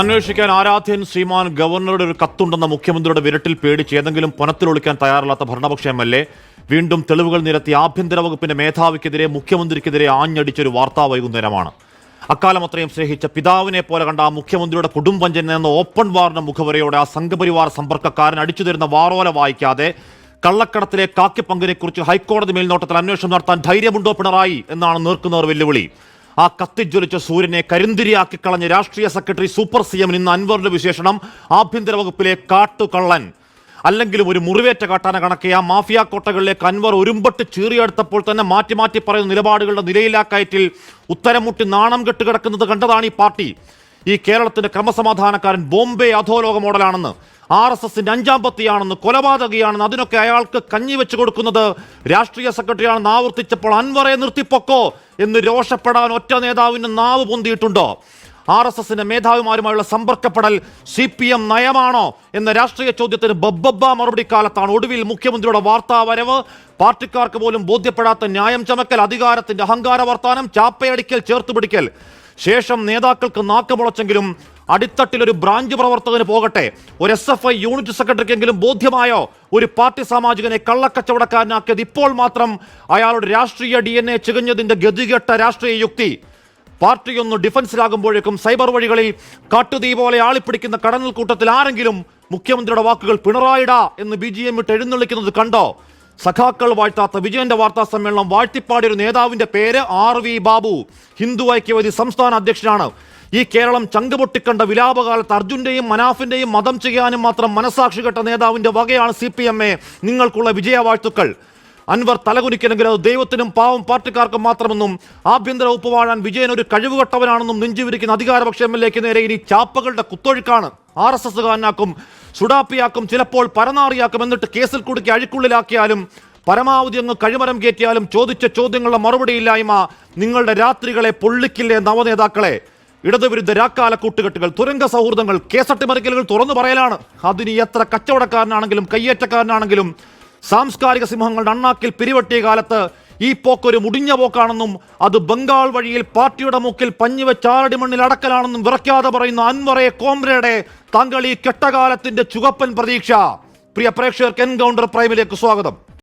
അന്വേഷിക്കാൻ ആരാധ്യൻ ശ്രീമാൻ ഗവർണറുടെ ഒരു കത്തുണ്ടെന്ന മുഖ്യമന്ത്രിയുടെ വിരട്ടിൽ പേടിച്ച് ഏതെങ്കിലും പുനത്തിലൊളിക്കാൻ തയ്യാറല്ലാത്ത ഭരണപക്ഷ എം എൽ എ. വീണ്ടും തെളിവുകൾ നിരത്തി ആഭ്യന്തര വകുപ്പിന്റെ മേധാവിക്കെതിരെ മുഖ്യമന്ത്രിക്കെതിരെ ആഞ്ഞടിച്ചൊരു വാർത്താ വൈകുന്നേരമാണ്. അക്കാലം അത്രയും സ്നേഹിച്ച പിതാവിനെ പോലെ കണ്ട ആ മുഖ്യമന്ത്രിയുടെ കുടുംബഞ്ചൻ എന്ന ഓപ്പൺ വാറിന്റെ മുഖവരയോടെ ആ സംഘപരിവാർ സമ്പർക്കക്കാരൻ അടിച്ചു തരുന്ന വാറോല വായിക്കാതെ കള്ളക്കടത്തിലെ കാക്കിപ്പങ്കിനെക്കുറിച്ച് ഹൈക്കോടതി മേൽനോട്ടത്തിൽ അന്വേഷണം നടത്താൻ ധൈര്യമുണ്ടോ പിണറായി? എന്നാണ് നീർക്കുന്നവർ വെല്ലുവിളി. ആ കത്തിജ്വലിച്ച സൂര്യനെ കരിന്തിരിയാക്കി കളഞ്ഞ രാഷ്ട്രീയ സെക്രട്ടറി സൂപ്പർ സി എമ്മിന് ഇന്ന് അൻവറിന്റെ വിശേഷണം. ആഭ്യന്തര വകുപ്പിലെ കാട്ടുകള്ളൻ. അല്ലെങ്കിലും ഒരു മുറിവേറ്റ കാട്ടാന കണക്കെ ആ മാഫിയ കോട്ടകളിലേക്ക് അൻവർ ഒരുമ്പട്ട് ചീറിയെടുത്തപ്പോൾ തന്നെ മാറ്റി മാറ്റി പറയുന്ന നിലപാടുകളുടെ നിലയിലാക്കയറ്റിൽ ഉത്തരം മുട്ടി നാണം കെട്ട് കിടക്കുന്നത് കണ്ടതാണ് ഈ പാർട്ടി. ഈ കേരളത്തിന്റെ ക്രമസമാധാനക്കാരൻ ബോംബെ അധോലോക മോഡലാണെന്ന് ആർ എസ് എസിന്റെ അഞ്ചാം പത്തിയാണെന്ന് കൊലപാതകയാണെന്ന് അതിനൊക്കെ അയാൾക്ക് കഞ്ഞി വെച്ച് കൊടുക്കുന്നത് രാഷ്ട്രീയ സെക്രട്ടറിയാണെന്ന് ആവർത്തിച്ചപ്പോൾ അൻവറെ നിർത്തിപ്പൊക്കോ എന്ന് രോഷപ്പെടാൻ ഒറ്റ നേതാവിന് നാവ് പൊന്തിയിട്ടുണ്ടോ? ആർ എസ് എസിന്റെ മേധാവിമാരുമായുള്ള സമ്പർക്കപ്പെടൽ സി പി എം നയമാണോ എന്ന രാഷ്ട്രീയ ചോദ്യത്തിന് ബബ്ബബ്ബ മറുപടി കാലത്താണ് ഒടുവിൽ മുഖ്യമന്ത്രിയുടെ വാർത്താ വരവ്. പാർട്ടിക്കാർക്ക് പോലും ബോധ്യപ്പെടാത്ത ന്യായം ചമക്കൽ അധികാരത്തിന്റെ അഹങ്കാര വർത്താനം ചാപ്പയടിക്കൽ ചേർത്തുപിടിക്കൽ ശേഷം നേതാക്കൾക്ക് നാക്ക് മുളച്ചെങ്കിലും അടിത്തട്ടിൽ ഒരു ബ്രാഞ്ച് പ്രവർത്തകന് പോകട്ടെ. ഒരു എസ് എഫ് ഐ യൂണിറ്റ് സെക്രട്ടറിക്കെങ്കിലും ബോധ്യമായോ? ഒരു പാർട്ടി സാമാജികനെ കള്ളക്കച്ചവടക്കാരനാക്കിയത് ഇപ്പോൾ മാത്രം അയാളുടെ രാഷ്ട്രീയ ഡി എൻ എ ചികഞ്ഞതിന്റെ ഗതികെട്ട രാഷ്ട്രീയ യുക്തി. പാർട്ടി ഒന്ന് ഡിഫൻസിലാകുമ്പോഴേക്കും സൈബർ വഴികളിൽ കാട്ടുതീ പോലെ ആളിപ്പിടിക്കുന്ന കടന്നൽ കൂട്ടത്തിൽ ആരെങ്കിലും മുഖ്യമന്ത്രിയുടെ വാക്കുകൾ പിണറായിട എന്ന് ബി ജി എം ഇട്ട് എഴുന്നള്ളിക്കുന്നത് കണ്ടോ? സഖാക്കൾ വാഴ്ത്താത്ത വിജയന്റെ വാർത്താ സമ്മേളനം വാഴ്ത്തിപ്പാടിയ ഒരു നേതാവിന്റെ പേര് ആർ വി ബാബു. ഹിന്ദു ഐക്യവേദി സംസ്ഥാന അധ്യക്ഷനാണ്. ഈ കേരളം ചങ്കുപൊട്ടിക്കണ്ട വിലാപകാലത്ത് അർജുന്റെയും മനാഫിന്റെയും മതം ചെയ്യാനും മാത്രം മനസാക്ഷി കെട്ട നേതാവിന്റെ വകയാണ് സി പി എം എ. നിങ്ങൾക്കുള്ള വിജയവാഴ്ത്തുക്കൾ അൻവർ തലകുനിക്കണമെങ്കിൽ അത് ദൈവത്തിനും പാവം പാർട്ടിക്കാർക്കും മാത്രമെന്നും ആഭ്യന്തര വകുപ്പ് വാഴാൻ വിജയൻ ഒരു കഴിവുകെട്ടവനാണെന്നും നെഞ്ചുവിരിക്കുന്ന അധികാരപക്ഷ എം എൽ എക്ക് നേരെ ഇനി ചാപ്പകളുടെ കുത്തൊഴുക്കാണ്. ആർ എസ് എസുകാരനാക്കും സുഡാപ്പിയാക്കും ചിലപ്പോൾ പരനാറിയാക്കും എന്നിട്ട് കേസിൽ കുടുക്കി അഴിക്കുള്ളിലാക്കിയാലും പരമാവധി അങ്ങ് കഴിമരം കയറ്റിയാലും ചോദിച്ച ചോദ്യങ്ങളുടെ മറുപടിയില്ലായ്മ നിങ്ങളുടെ രാത്രികളെ പൊള്ളിക്കില്ലേ നവനേതാക്കളെ? ഇടതുവിരുദ്ധ രാക്കാല കൂട്ടുകെട്ടുകൾ തുരങ്ക സൗഹൃദങ്ങൾ കേസട്ടിമറിക്കലുകൾ തുറന്നു പറയലാണ്. അതിന് എത്ര കച്ചവടക്കാരനാണെങ്കിലും കയ്യേറ്റക്കാരനാണെങ്കിലും സാംസ്കാരിക സിംഹങ്ങളുടെ അണ്ണാക്കിൽ പിരിവട്ടിയ കാലത്ത് ഈ പോക്കൊരു മുടിഞ്ഞ പോക്കാണെന്നും അത് ബംഗാൾ വഴിയിൽ പാർട്ടിയുടെ മുക്കിൽ പഞ്ഞുവെച്ച് ആറടി മണ്ണിൽ അടക്കലാണെന്നും വിറയ്ക്കാതെ പറയുന്ന അൻവറെ കോംബ്രയുടെ താങ്കൾ ഈ കെട്ടകാലത്തിന്റെ ചുകപ്പൻ പ്രതീക്ഷ. പ്രിയ പ്രേക്ഷകർക്ക് എൻകൗണ്ടർ പ്രൈമിലേക്ക് സ്വാഗതം.